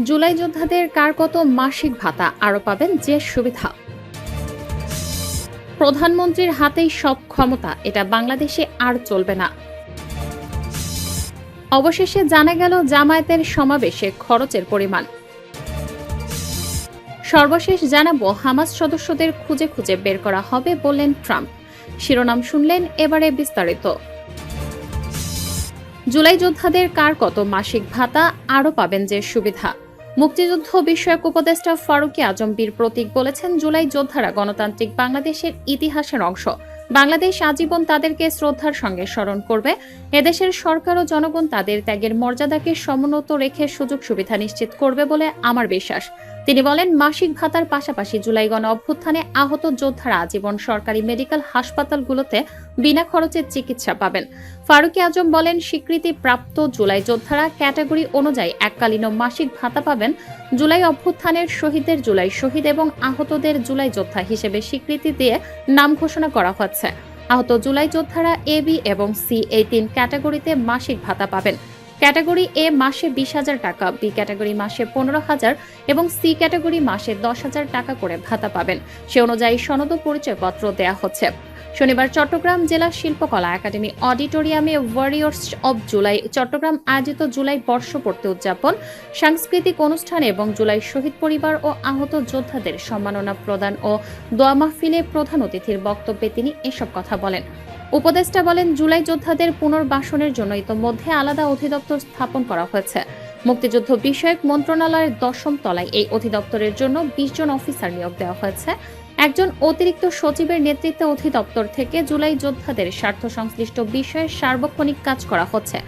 জুলাই যোদ্ধাদের কার কত মাসিক ভাতা, আরও পাবেন যে সুবিধা। প্রধানমন্ত্রীর হাতেই সব ক্ষমতা, এটা বাংলাদেশে আর চলবে না। অবশেষে জানা গেল জামায়াতের সমাবেশে খরচের পরিমাণ। সর্বশেষ জানাব, হামাস সদস্যদের খুঁজে খুঁজে বের করা হবে বললেন ট্রাম্প। শিরোনাম শুনলেন এবারে বিস্তারিত। জুলাই যোদ্ধাদের কার কত মাসিক ভাতা, আরও পাবেন যে সুবিধা। মুক্তিযুদ্ধ বিষয়ক উপদেষ্টা ফারুকি আজম বীর প্রতীক বলেছেন, জুলাই যোদ্ধারা গণতান্ত্রিক বাংলাদেশের ইতিহাসের অংশ। বাংলাদেশ আজীবন তাদেরকে শ্রদ্ধার সঙ্গে স্মরণ করবে। এদেশের সরকার ও জনগণ তাদের ত্যাগের মর্যাদাকে সমুন্নত রেখে সুযোগ সুবিধা নিশ্চিত করবে বলে আমার বিশ্বাস। তিনি বলেন, মাসিক ভাতার পাশাপাশি জুলাই গণ অভ্যুত্থানে আহত যোদ্ধারা আজীবন সরকারি মেডিকেল হাসপাতালগুলোতে বিনা খরচে চিকিৎসা পাবেন। ফারুকি আজম বলেন স্বীকৃতি প্রাপ্ত জুলাই যোদ্ধারা ক্যাটাগরি অনুযায়ী এককালীন মাসিক ভাতা পাবেন। জুলাই অভ্যুত্থানের শহীদদের জুলাই শহীদ এবং আহতদের জুলাই যোদ্ধা হিসেবে স্বীকৃতি দিয়ে নাম ঘোষণা করা হচ্ছে। আহত জুলাই যোদ্ধারা এ, বি এবং সি এই তিন ক্যাটাগরিতে মাসিক ভাতা পাবেন। ক্যাটাগরি এ মাসে বিশ হাজার টাকা, বি ক্যাটাগরি মাসে পনেরো হাজার এবং সি ক্যাটাগরি মাসে দশ হাজার টাকা করে ভাতা পাবেন। সে অনুযায়ী সনদ ও পরিচয়পত্র দেয়া হচ্ছে। শনিবার চট্টগ্রাম জেলা শিল্পকলা একাডেমি অডিটোরিয়ামে ওয়ারিয়র্স অব জুলাই, চট্টগ্রাম আয়োজিত জুলাই বর্ষপূর্তি উদযাপন, সাংস্কৃতিক অনুষ্ঠান এবং জুলাই শহীদ পরিবার ও আহত যোদ্ধাদের সম্মাননা প্রদান ও দোয়া মাহফিলে প্রধান অতিথির বক্তব্যে তিনি এসব কথা বলেন। উপদেষ্টা বলেন, জুলাই যোদ্ধাদের পুনর্বাসনের জন্য ইতোমধ্যে আলাদা অধিদপ্তর স্থাপন করা হয়েছে। মুক্তিযুদ্ধ বিষয়ক মন্ত্রণালয়ের দশম তলায় এই অধিদপ্তরের জন্য বিশ জন অফিসার নিয়োগ দেওয়া হয়েছে। একজন অতিরিক্ত সচিবের নেতৃত্বে অধিদপ্তর থেকে জুলাই যোদ্ধাদের স্বার্থ সংশ্লিষ্ট বিষয়ে সার্বক্ষণিক কাজ করা হচ্ছে।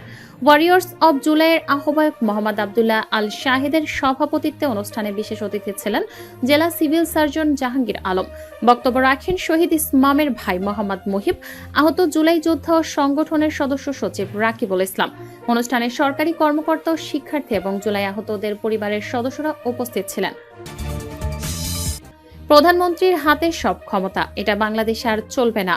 ওয়ারিয়র্স অব জুলাইয়ের আহ্বায়ক মোহাম্মদ আবদুল্লাহ আল শাহেদের সভাপতিত্বে অনুষ্ঠানে বিশেষ অতিথি ছিলেন জেলা সিভিল সার্জন জাহাঙ্গীর আলম। বক্তব্য রাখেন শহীদ ইসমামের ভাই মোহাম্মদ মুহিব, আহত জুলাই যোদ্ধা সংগঠনের সদস্য সচিব রাকিবুল ইসলাম। অনুষ্ঠানে সরকারি কর্মকর্তা শিক্ষার্থী এবং জুলাই আহতদের পরিবারের সদস্যরা উপস্থিত ছিলেন। প্রধানমন্ত্রীর হাতে সব ক্ষমতা, এটা বাংলাদেশে আর চলবে না।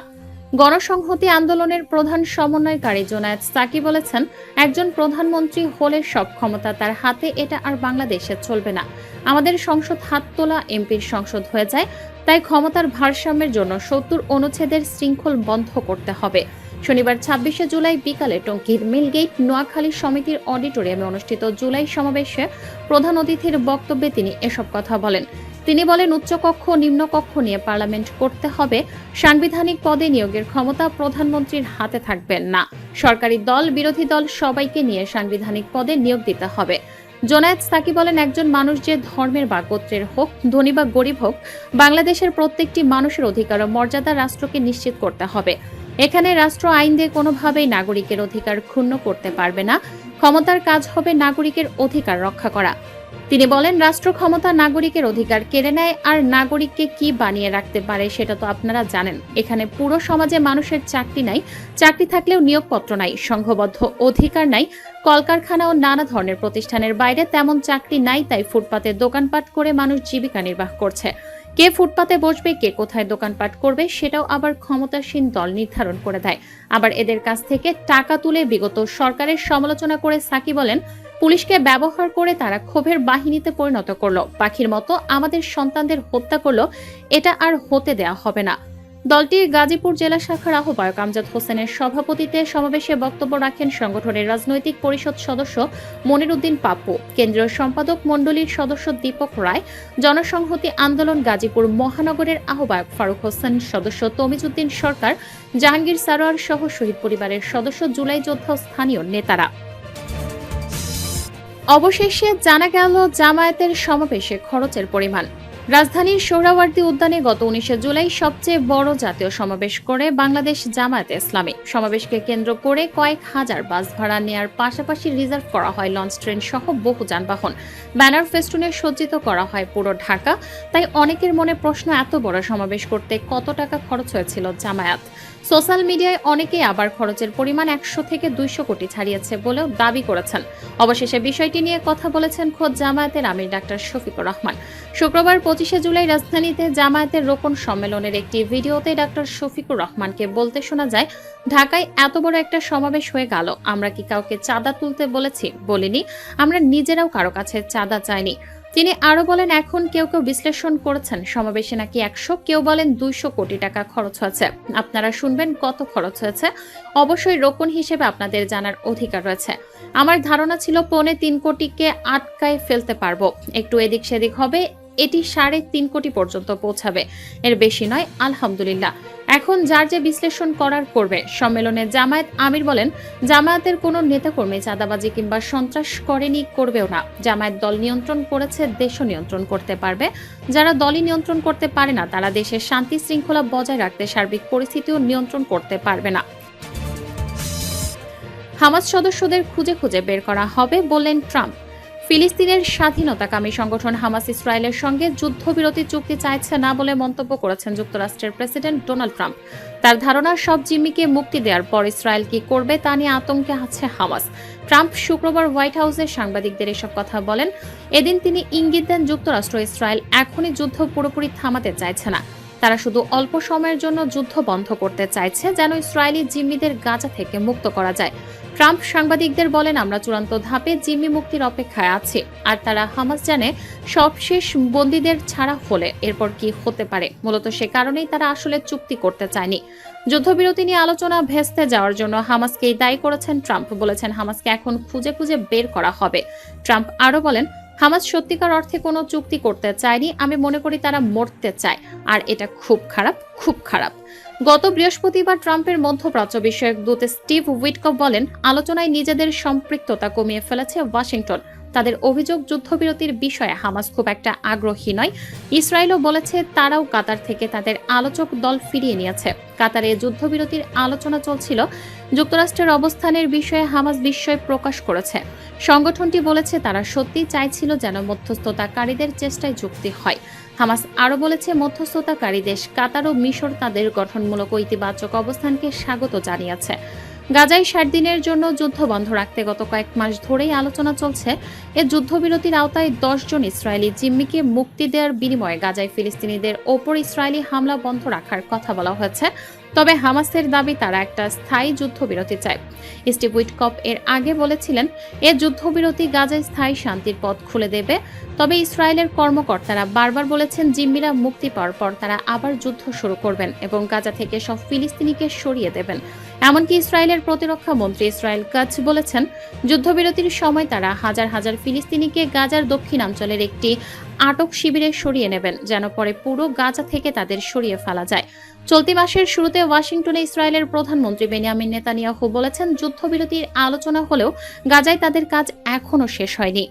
গণসংহতি আন্দোলনের প্রধান সমন্বয়কারী জোনায়েদ সাকি বলেছেন, একজন প্রধানমন্ত্রী হলে সব ক্ষমতা তার হাতে, এটা আর বাংলাদেশে চলবে না। আমাদের সংসদ হাত তোলা, এমপির সংসদ হয়ে যায়, তাই ক্ষমতার ভারসাম্যের জন্য সত্তর অনুচ্ছেদের শৃঙ্খল বন্ধ করতে হবে। শনিবার ছাব্বিশে জুলাই বিকালে টঙ্গীর মিলগেট নোয়াখালী সমিতির অডিটোরিয়ামে অনুষ্ঠিত জুলাই সমাবেশে প্রধান অতিথির বক্তব্যে তিনি এসব কথা বলেন। তিনি বলেন, উচ্চকক্ষ, নিম্নকক্ষ নিয়ে পার্লামেন্ট করতে হবে। সাংবিধানিক পদে নিয়োগের ক্ষমতা প্রধানমন্ত্রীর হাতে থাকবেন না। সরকারি দল, বিরোধী দল সবাইকে নিয়ে সাংবিধানিক পদে নিয়োগ দিতে হবে। জোনায়েদ সাকি বলেন, একজন মানুষ যে ধর্মের বা গোত্রের হোক, ধনী বা গরিব হোক, বাংলাদেশের প্রত্যেকটি মানুষের অধিকার ও মর্যাদা রাষ্ট্রকে নিশ্চিত করতে হবে। এখানে রাষ্ট্র আইন দিয়ে কোনোভাবেই নাগরিকের অধিকার ক্ষুণ্ণ করতে পারবে না। ক্ষমতার কাজ হবে নাগরিকের অধিকার রক্ষা করা। তিনি বলেন, রাষ্ট্র ক্ষমতা নাগরিকের অধিকার কেড়ে নেয়, আর নাগরিককে কি বানিয়ে রাখতে পারে সেটা তো আপনারা জানেন। এখানে পুরো সমাজে মানুষের চাকরি নাই, চাকরি থাকলেও নিয়োগপত্র নাই, সংঘবদ্ধ অধিকার নাই, কলকারখানা ও নানা ধরনের প্রতিষ্ঠানের বাইরে তেমন চাকরি নাই, তাই ফুটপাতে দোকানপাট করে মানুষ জীবিকা নির্বাহ করছে। কে ফুটপাতে বসবে, কে কোথায় দোকানপাট করবে, সেটাও আবার ক্ষমতাসীন দল নির্ধারণ করে দেয়। আবার এদের কাছ থেকে টাকা তুলে বিগত সরকারের সমালোচনা করে সাকি বলেন, পুলিশকে ব্যবহার করে তারা ক্ষোভের বাহিনীতে পরিণত করল। পাখির মতো আমাদের সন্তানদের হত্যা করল। এটা আর হতে দেয়া হবে না। দলটির গাজীপুর জেলা শাখার আহ্বায়ক আমজাদ হোসেনের সভাপতিত্বে সমাবেশে বক্তব্য রাখেন সংগঠনের রাজনৈতিক পরিষদ সদস্য মনির উদ্দিন পাপ্পু, কেন্দ্রীয় সম্পাদক মণ্ডলীর সদস্য দীপক রায়, জনসংহতি আন্দোলন গাজীপুর মহানগরের আহ্বায়ক ফারুক হোসেন, সদস্য তমিজুদ্দিন সরকার, জাহাঙ্গীর সারোয়ার সহ শহীদ পরিবারের সদস্য জুলাই যোদ্ধা স্থানীয় নেতারা। অবশেষে জানা গেল জামায়াতের সমাবেশে খরচের পরিমাণ। রাজধানীর সোহরাওয়ার্দী উদ্যানে গত উনিশে জুলাই সবচেয়ে বড় জাতীয় সমাবেশ করে বাংলাদেশ জামায়াতে ইসলামী। সমাবেশকে কেন্দ্র করে কয়েক হাজার বাস ভাড়া নেয়ার পাশাপাশি রিজার্ভ করা হয় লঞ্চ, ট্রেন সহ বহু যানবাহন। ব্যানার ফেস্টুনে সজ্জিত করা হয় পুরো ঢাকা। তাই অনেকের মনে প্রশ্ন, এত বড় সমাবেশ করতে কত টাকা খরচ হয়েছিল জামায়াত? সোশ্যাল মিডিয়ায় অনেকেই আবার খরচের পরিমাণ একশো থেকে দুইশো কোটি ছাড়িয়েছে বলেও দাবি করেছেন। অবশেষে বিষয়টি নিয়ে কথা বলেছেন খোদ জামায়াতের আমির ডাক্তার শফিকুর রহমান। শুক্রবার পঁচিশে জুলাই রাজধানীতে জামায়াতের রোপণ সম্মেলনের একটি ভিডিওতে ডাক্তার শফিকুর রহমানকে বলতে শোনা যায়, ঢাকায় এত বড় একটা সমাবেশ হয়ে গেল, আমরা কি কাউকে চাঁদা তুলতে বলেছি? বলিনি, আমরা নিজেরাও কারও কাছে চাঁদা চাইনি। তিনি আরও বলেন, এখন কেউ কেউ বিশ্লেষণ করেছেন, সমাবেশে নাকি একশো, কেউ বলেন দুইশো কোটি টাকা খরচ হয়েছে। আপনারা শুনবেন কত খরচ হয়েছে। অবশ্যই রোপণ হিসেবে আপনাদের জানার অধিকার রয়েছে। আমার ধারণা ছিল পৌনে তিন কোটিকে আটকায় ফেলতে পারব। একটু এদিক সেদিক হবে এটি সাড়ে তিন কোটি পর্যন্ত পৌঁছাবে। এর বেশি নয়, আলহামদুলিল্লাহ। এখন যার যে বিশ্লেষণ করার করবে, সম্মেলনে জামায়াত আমির বলেন, জামায়াতের কোনো নেতাকর্মী চাঁদাবাজি কিংবা সন্ত্রাস করেনি, করবেও না। জামায়াত দল নিয়ন্ত্রণ করেছে, দেশও নিয়ন্ত্রণ করতে পারবে। যারা দলই নিয়ন্ত্রণ করতে পারে না, তারা দেশের শান্তি শৃঙ্খলা বজায় রাখতে সার্বিক পরিস্থিতিও নিয়ন্ত্রণ করতে পারবে না। হামাস সদস্যদের খুঁজে খুঁজে বের করা হবে বললেন ট্রাম্প। ফিলিস্তিনের স্বাধীনতাকামী সংগঠন হামাস ইসরায়েলের সঙ্গে যুদ্ধবিরতি চুক্তি চাইছে না বলে মন্তব্য করেছেন যুক্তরাষ্ট্রের প্রেসিডেন্ট ডোনাল্ড ট্রাম্প। তার ধারণা, সব জিম্মিকে মুক্তি দেওয়ার পর ইসরায়েল কি করবে তা নিয়ে আতঙ্কে আছে হামাস। ট্রাম্প শুক্রবার হোয়াইট হাউসে সাংবাদিকদের এসব কথা বলেন। এদিন তিনি ইঙ্গিত দেন, যুক্তরাষ্ট্র ইসরায়েল এখনই যুদ্ধ পুরোপুরি থামাতে চাইছে না। তারা শুধু অল্প সময়ের জন্য যুদ্ধ বন্ধ করতে চাইছে, যেন ইসরায়েলি জিম্মিদের গাজা থেকে মুক্ত করা যায়। ট্রাম্প সাংবাদিকদের বলেন, আমরা চূড়ান্ত ধাপে জিম্মি মুক্তির অপেক্ষায় আছে। আর তারা হামাস জানে সবশেষ বন্দীদের ছাড়া হলে এরপর কি হতে পারে। মূলত সে কারণেই তারা আসলে চুক্তি করতে চায়নি। যুদ্ধবিরতি নিয়ে আলোচনা ভেস্তে যাওয়ার জন্য হামাসকেই দায়ী করেছেন ট্রাম্প। বলেছেন, হামাসকে এখন খুঁজে খুঁজে বের করা হবে। ট্রাম্প আরও বলেন হামাস সত্যিকার অর্থে কোনো চুক্তি করতে চায়নি, আমি মনে করি তারা মরতে চায়। আর এটা খুব খারাপ খুব খারাপ। গত বৃহস্পতিবার ট্রাম্পের মধ্যপ্রাচ্য বিষয়ক দূত স্টিভ উইটকপ বলেন, আলোচনায় নিজেদের সম্পৃক্ততা কমিয়ে ফেলেছে ওয়াশিংটন। তাদের অভিযোগ যুদ্ধবিরতির বিষয়ে হামাস খুব একটা আগ্রহী নয়। ইসরায়েলও বলেছে তারাও কাতার থেকে তাদের আলোচক দল ফিরিয়ে নিয়েছে। কাতারে যুদ্ধবিরতির আলোচনা চলছিল। যুক্তরাষ্ট্রের অবস্থানের বিষয়ে হামাস বিস্ময় প্রকাশ করেছে। সংগঠনটি বলেছে তারা সত্যি চাইছিল যেন মধ্যস্থতাকারীদের চেষ্টায় যুক্তি হয়। হামাস আরও বলেছে, মধ্যস্থতাকারী দেশ কাতার ও মিশর তাদের গঠনমূলক ও ইতিবাচক অবস্থানকে স্বাগত জানিয়েছে। গাজায় ষাট দিনের জন্য যুদ্ধ বন্ধ রাখতে গত কয়েক মাস ধরেই আলোচনা চলছে। এ যুদ্ধবিরতির আওতায় দশ জন ইসরায়েলি জিম্মিকে মুক্তি দেওয়ার বিনিময়ে গাজায় ফিলিস্তিনিদের ওপর ইসরায়েলি হামলা বন্ধ রাখার কথা বলা হয়েছে। তবে হামাসের দাবি, তারা একটা স্থায়ী যুদ্ধবিরতি চায়। স্টিভ উইটকপ এর আগে বলেছিলেন, এ যুদ্ধবিরতি গাজায় স্থায়ী শান্তির পথ খুলে দেবে। তবে ইসরায়েলের কর্মকর্তারা বারবার বলেছেন, জিম্মিরা মুক্তি পাওয়ার পর তারা আবার যুদ্ধ শুরু করবেন এবং গাজা থেকে সব ফিলিস্তিনিকে সরিয়ে দেবেন। এমনকি ইসরায়েলের প্রতিরক্ষা মন্ত্রী ইসরায়েল কাজ বলেছেন, যুদ্ধবিরতির সময় তারা হাজার হাজার ফিলিস্তিনিকে গাজার দক্ষিণাঞ্চলের একটি আটক শিবিরে সরিয়ে নেবেন, যেন পরে পুরো গাজা থেকে তাদের সরিয়ে ফেলা যায়। চলতি মাসের শুরুতে ওয়াশিংটনে ইসরায়েলের প্রধানমন্ত্রী বেনিয়ামিন নেতানিয়াহু বলেছেন, যুদ্ধবিরতির আলোচনা হলেও গাজায় তাদের কাজ এখনও শেষ হয়নি।